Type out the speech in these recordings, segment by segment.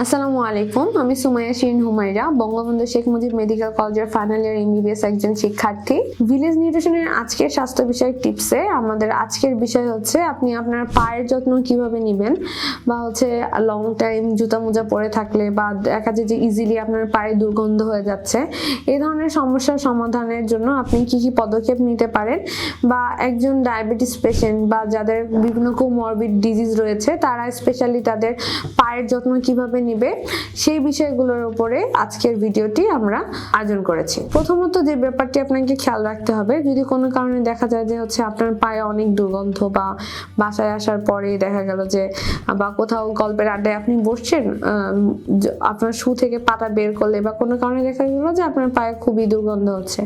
আসসালামু আলাইকুম, আমি সুমাইয়া শিরিন হুমাইরা বঙ্গবন্ধু শেখ মুজিব মেডিকেল কলেজের ফাইনাল ইয়ার এমবিবিএস একজন শিক্ষার্থী। ভিলেজ নিউট্রিশনের আজকের স্বাস্থ্য বিষয়ক টিপসে আমাদের আজকের বিষয় হচ্ছে, আপনি আপনার পায়ের যত্ন কীভাবে নেবেন বা হচ্ছে লং টাইম জুতা মোজা পরে থাকলে বা দেখা যায় যে ইজিলি আপনার পায়ে দুর্গন্ধ হয়ে যাচ্ছে, এই ধরনের সমস্যার সমাধানের জন্য আপনি কি কি পদক্ষেপ নিতে পারেন বা একজন ডায়াবেটিস পেশেন্ট বা যাদের বিভিন্ন কোমরবিড ডিজিজ রয়েছে, তারা স্পেশালি তাদের পায়ের যত্ন কীভাবে নিবে, সেই বিষয়গুলোর উপরে আজকের ভিডিওটি আমরা আয়োজন করেছি। প্রথমত যে ব্যাপারটি আপনাকে খেয়াল রাখতে হবে, যদি কোনো কারণে দেখা যায় যে হচ্ছে আপনার পায়ে অনেক দুর্গন্ধ বা বাসায় আসার পরে দেখা গেল যে, বা কোথাও গল্পের আড্ডায় আপনি বসছেন আপনার শু থেকে পাতা বের করলে বা কোনো কারণে দেখা গেল যে আপনার পায়ে খুবই দুর্গন্ধ হচ্ছে,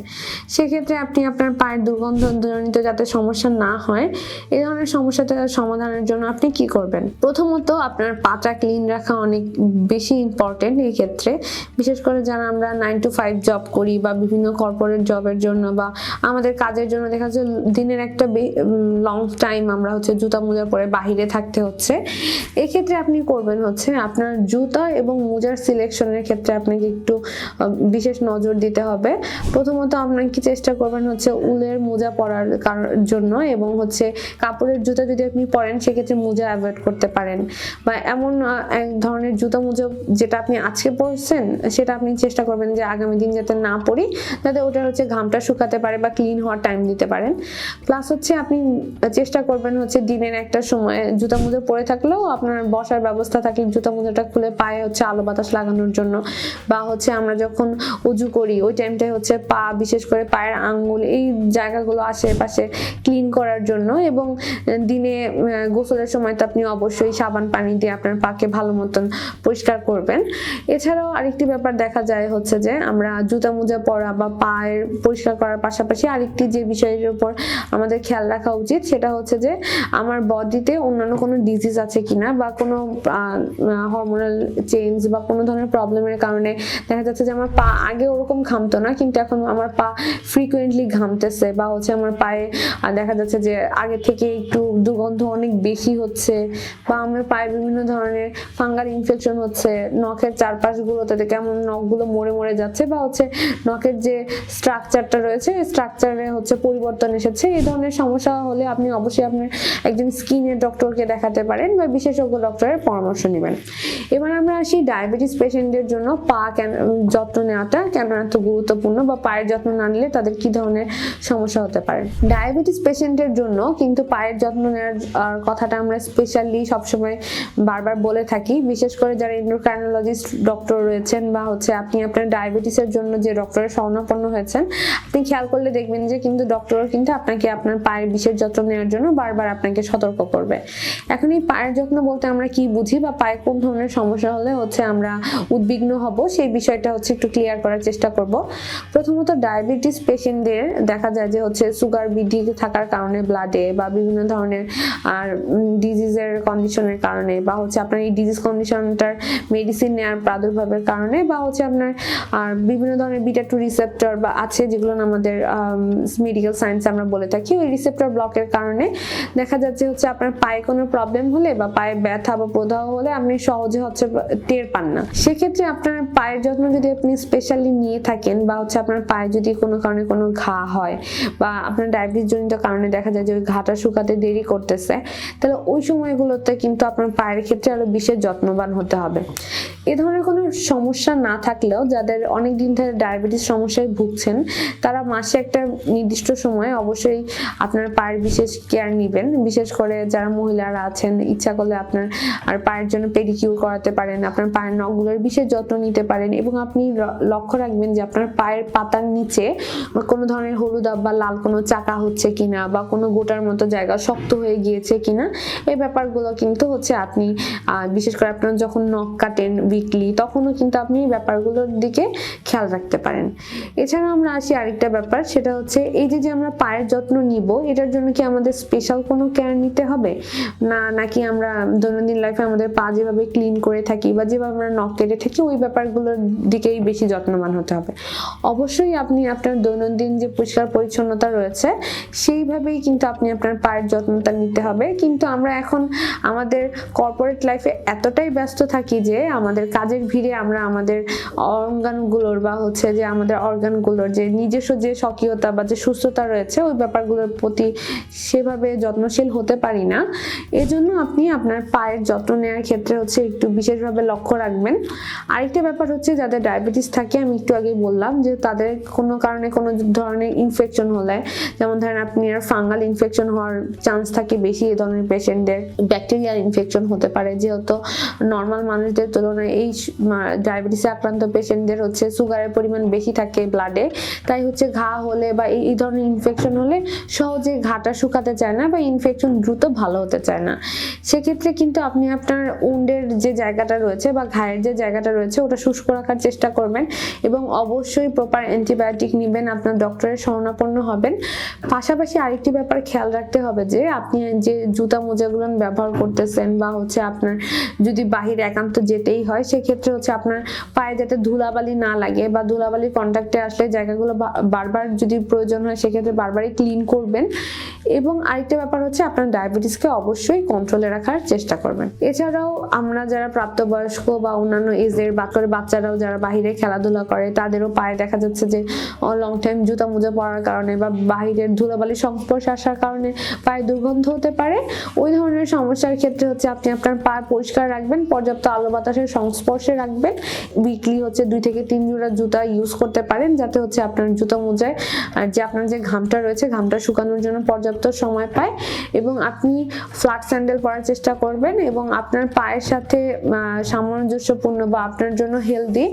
সেক্ষেত্রে আপনি আপনার পায়ের দুর্গন্ধ জনিত যাতে সমস্যা না হয় এই ধরনের সমস্যাটা সমাধানের জন্য আপনি কি করবেন? প্রথমত আপনার পাটা ক্লিন রাখা অনেক বেশি ইম্পর্টেন্ট এই ক্ষেত্রে। বিশেষ করে যারা আমরা নাইন টু ফাইভ জব করি বা বিভিন্ন কর্পোরেট জবের জন্য বা আমাদের কাজের জন্য দেখা যাচ্ছে দিনের একটা লং টাইম আমরা হচ্ছে জুতা মোজা পরে বাহিরে থাকতে হচ্ছে। এক্ষেত্রে আপনি করবেন হচ্ছে আপনার জুতা এবং মোজার সিলেকশনের ক্ষেত্রে আপনাকে একটু বিশেষ নজর দিতে হবে। প্রথমত আপনাকে চেষ্টা করবেন হচ্ছে উলের মোজা পরার জন্য এবং হচ্ছে কাপড়ের জুতা যদি আপনি পরেন সেক্ষেত্রে মোজা অ্যাভয়েড করতে পারেন। বা এমন এক ধরনের জুতা মোজা যেটা আপনি আজকে পড়ছেন, সেটা আপনি চেষ্টা করবেন যে আগামী দিন যাতে না পরি যাতে ওটা হচ্ছে ঘামটা শুকাতে পারে বা ক্লিন হওয়ার টাইম দিতে পারেন। প্লাস হচ্ছে আপনি চেষ্টা করবেন হচ্ছে দিনের একটা সময়, জুতা মুজো পরে থাকলেও আপনার বসার ব্যবস্থা থাকলে জুতা মোজাটা খুলে পায়ে হচ্ছে আলো বাতাস লাগানোর জন্য। বা হচ্ছে আমরা যখন উজু করি, ওই টাইমটায় হচ্ছে পা, বিশেষ করে পায়ের আঙ্গুল, এই জায়গাগুলো আশেপাশে ক্লিন করার জন্য এবং দিনে গোসলের সময় তো আপনি অবশ্যই সাবান, পানি দিয়ে আপনার পাকে ভালো মতন পরিষ্কার করবেন। এছাড়াও আরেকটি ব্যাপার দেখা যায় হচ্ছে যে, আমরা জুতা মোজা পরা বা পায়ের পরিষ্কার করার পাশাপাশি আরেকটি যে বিষয়ের উপর আমাদের খেয়াল রাখা উচিত, সেটা হচ্ছে যে, আমার বডিতে অন্যান্য কোনো ডিজিজ আছে কিনা বা কোনো হরমোনাল চেঞ্জ বা কোনো ধরনের প্রবলেমের কারণে দেখা যাচ্ছে যে আমার পা আগে ওরকম ঘামতো না, কিন্তু এখন আমার পা ফ্রিকুয়েন্টলি ঘামতেছে বা হচ্ছে আমার পায়ে দেখা যাচ্ছে যে আগে থেকে একটু দুর্গন্ধ অনেক বেশি হচ্ছে বা আমার পায়ে বিভিন্ন ধরনের ফাঙ্গাল ইনফেকশন হচ্ছে নখের চারপাশগুলোতে কেমন নখগুলো মরে মরে যাচ্ছে বা হচ্ছে নখের যে স্ট্রাকচারটা রয়েছে স্ট্রাকচারে হচ্ছে পরিবর্তন এসেছে। এই ধরনের সমস্যা হলে আপনি অবশ্যই আপনার একজন স্কিনের ডক্টরকে দেখাতে পারেন বা বিশেষজ্ঞ ডক্টরের পরামর্শ নেবেন। এবার আমরা আসি ডায়াবেটিস পেশেন্টদের জন্য পা কেন, যত্ন নেওয়াটা কেন এত গুরুত্বপূর্ণ বা পায়ের যত্ন না নিলে তাদের কি ধরনের সমস্যা হতে পারে? ডায়াবেটিস পেশেন্টের জন্য কিন্তু পায়ের যত্ন নেওয়ার কথাটা আমরা স্পেশালি সবসময় বারবার বলে থাকি। বিশেষ করে যারা এন্ডোক্রাইনোলজিস্ট ডক্টর রয়েছেন বা হচ্ছে আপনি আপনার ডায়াবেটিসের জন্য যে ডক্টরের শরণাপন্ন হয়েছেন, আপনি খেয়াল করলে দেখবেন যে কিন্তু ডক্টর কিন্তু আপনাকে আপনার পায়ের বিশেষ যত্ন নেওয়ার জন্য বারবার আপনাকে সতর্ক করবে। এখন এই পায়ের যত্ন বলতে আমরা কি বুঝি বা পায়ে কোন ধরনের সমস্যা হলে হচ্ছে আমরা উদ্বিগ্ন হব, সেই বিষয়টা হচ্ছে একটু ক্লিয়ার করার চেষ্টা করব। প্রথমত ডায়াবেটিস পেশেন্টদের দেখা যায় যে হচ্ছে সুগার বৃদ্ধি থাকার কারণে ব্লাডে বা বিভিন্ন ধরনের আর ডিজিজের কন্ডিশনের কারণে বা হচ্ছে আপনার এই ডিজিজ কন্ডিশনটার মেডিসিন নেওয়ার প্রাদুর্ভাবের কারণে বা হচ্ছে আপনার, আর বিভিন্ন ধরনের বিটা টু রিসেপ্টর বা আছে যেগুলো আমাদের মেডিকেল সায়েন্স আমরা বলে থাকি, ওই রিসেপ্টর ব্লকের কারণে দেখা যাচ্ছে হচ্ছে আপনার পায়ে কোনো প্রবলেম হলে বা পায়ে ব্যথা বা প্রদাহ হলে আপনি সহজে হচ্ছে টের পান না। সেক্ষেত্রে আপনার পায়ের যত্ন যদি আপনি স্পেশালি নিয়ে থাকেন বা হচ্ছে আপনার পায়ে যদি কোনো কারণে কোনো ঘা হয় বা আপনার ডায়াবেটিস জনিত কারণে দেখা যায় যে ওই ঘাটা শুকাতে দেরি করতেছে, তাহলে ওই সময়গুলোতে কিন্তু আপনার পায়ের ক্ষেত্রে আরও বিশেষ যত্নবান হতে হবে। এ ধরনের কোনো সমস্যা না থাকলেও যাদের অনেক দিন ধরে ডায়াবেটিস সমস্যায় ভুগছেন, তারা মাসে একটা নির্দিষ্ট সময়ে অবশ্যই আপনার পায়ের বিশেষ কেয়ার নেবেন। বিশেষ করে যারা মহিলারা আছেন, ইচ্ছা করলে আপনার আর পায়ের জন্য পেডিকিউর করাতে পারেন, আপনার পায়ের নখগুলোর বিশেষ যত্ন নিতে পারেন এবং আপনি লক্ষ্য রাখবেন যে আপনার পায়ের পাতার নিচে কোনো ধরনের হলুদ বা লাল কোনো চাকা হচ্ছে কিনা বা কোনো গোটার মতো জায়গা শক্ত হয়ে গিয়েছে কিনা, এই ব্যাপারগুলো কিন্তু হচ্ছে আপনি বিশেষ করে আপনার যখন নখ কাটেন উইকলি তখনও কিন্তু আপনি ব্যাপারগুলোর দিকে খেয়াল রাখতে পারেন। এছাড়া আমরা আসি আরেকটা ব্যাপার, সেটা হচ্ছে এই যে যে আমরা পায়ের যত্ন নিব, এটার জন্য কি আমাদের স্পেশাল কোনো কেয়ার নিতে হবে? না, নাকি আমরা দৈনন্দিন লাইফে আমাদের পা যেভাবে ক্লিন করে থাকি বা যেভাবে আমরা নখ কেটে থাকি, ওই ব্যাপারগুলোর দিকেই বেশি যত্নবান হতে হবে। অবশ্যই আপনি আপনার দৈনন্দিন যে পরিষ্কার পরিচ্ছন্নতা রয়েছে, সেইভাবেই কিন্তু আপনি আপনার পায়ের যত্নটা নিতে হবে। কিন্তু আমরা এখন আমাদের কর্পোরেট লাইফে এতটাই ব্যস্ত থাকি থাকি যে আমাদের কাজের ভিড়ে আমরা আমাদের অঙ্গাণুগুলোর বা হচ্ছে যে আমাদের অর্গানগুলোর যে নিজস্ব যে স্বকীয়তা বা যে সুস্থতা রয়েছে, ওই ব্যাপারগুলোর প্রতি সেভাবে যত্নশীল হতে পারি না। এজন্য আপনি আপনার পায়ের যত্ন নেওয়ার ক্ষেত্রে হচ্ছে একটু বিশেষভাবে লক্ষ্য রাখবেন। আরেকটা ব্যাপার হচ্ছে যাদের ডায়াবেটিস থাকে, আমি একটু আগে বললাম যে তাদের কোনো কারণে কোনো ধরনের ইনফেকশন হলে, যেমন ধরেন আপনি আর ফাঙ্গাল ইনফেকশন হওয়ার চান্স থাকে বেশি এই ধরনের পেশেন্টদের ব্যাকটেরিয়াল ইনফেকশন হতে পারে, যেহেতু নর্মাল মানুষদের তুলনায় এই ডায়াবেটিসে আক্রান্ত পেশেন্টদের হচ্ছে সুগারের পরিমাণ বেশি থাকে ব্লাডে তাই হচ্ছে ঘা হলে বা এই ধরনের ইনফেকশন হলে সহজে ঘাটা শুকাতে চায় না বা ইনফেকশন দ্রুত ভালো হতে চায় না। সেক্ষেত্রে কিন্তু আপনি আপনার উন্ডের যে জায়গাটা রয়েছে বা ঘায়ের যে জায়গাটা রয়েছে ওটা শুষ্ক রাখার চেষ্টা করবেন এবং অবশ্যই প্রপার অ্যান্টিবায়োটিক নেবেন, আপনার ডক্টরের শরণাপন্ন হবেন। পাশাপাশি আরেকটি ব্যাপার খেয়াল রাখতে হবে যে, আপনি যে জুতা মোজাগুলো ব্যবহার করতেছেন বা হচ্ছে আপনার যদি বাহিরে একান্ত যেতেই হয়, সেক্ষেত্রে হচ্ছে আপনার পায়ে যাতে ধুলাবালি না লাগে বা ধুলাবালির কন্ট্যাক্টে আসলে জায়গাগুলো বারবার যদি প্রয়োজন হয়, সেক্ষেত্রে বারবারই ক্লিন করবেন। এবং আরেকটা ব্যাপার হচ্ছে আপনার ডায়াবেটিসকে অবশ্যই কন্ট্রোলে রাখার চেষ্টা করবেন। এছাড়াও আমরা যারা প্রাপ্তবয়স্ক বা অন্যান্য এজের বা করে বাচ্চারাও যারা বাইরে খেলাধুলা করে, তাদেরও পায়ে দেখা যাচ্ছে যে লং টাইম জুতা মোজা পরার কারণে বা বাহিরের ধুলাবালির সংস্পর্শে আসার কারণে পায়ে দুর্গন্ধ হতে পারে। ওই ধরনের সমস্যার ক্ষেত্রে হচ্ছে আপনি আপনার পা পরিষ্কার রাখবেন, পর্যাপ্ত আলো বাতাসের সংস্পর্শে রাখবেন। উইকলি হচ্ছে দুই থেকে তিন জোড়া জুতা ইউজ করতে পারেন, যাতে হচ্ছে আপনার জুতা মোজায়, আর যে আপনার যে ঘামটা রয়েছে, ঘামটা শুকানোর জন্য পর্যাপ্ত সময় পায় এবং আপনি ফ্ল্যাট স্যান্ডেল পরার চেষ্টা করবেন এবং আপনার পায়ের সাথে সামঞ্জস্যপূর্ণ বা আপনার জন্য হেলদি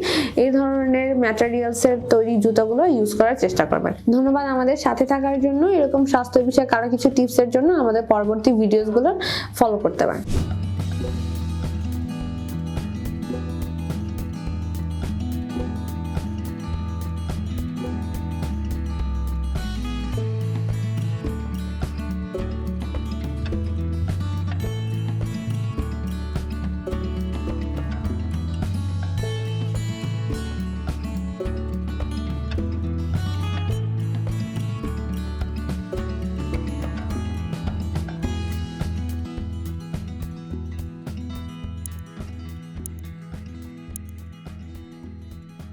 এই ধরনের ম্যাটেরিয়ালসের তৈরি জুতাগুলো ইউজ করার চেষ্টা করবেন। ধন্যবাদ আমাদের সাথে থাকার জন্য। এরকম স্বাস্থ্য বিষয়ে কারও কিছু টিপসের জন্য আমাদের পরবর্তী ভিডিওসগুলো ফলো করতে পারেন।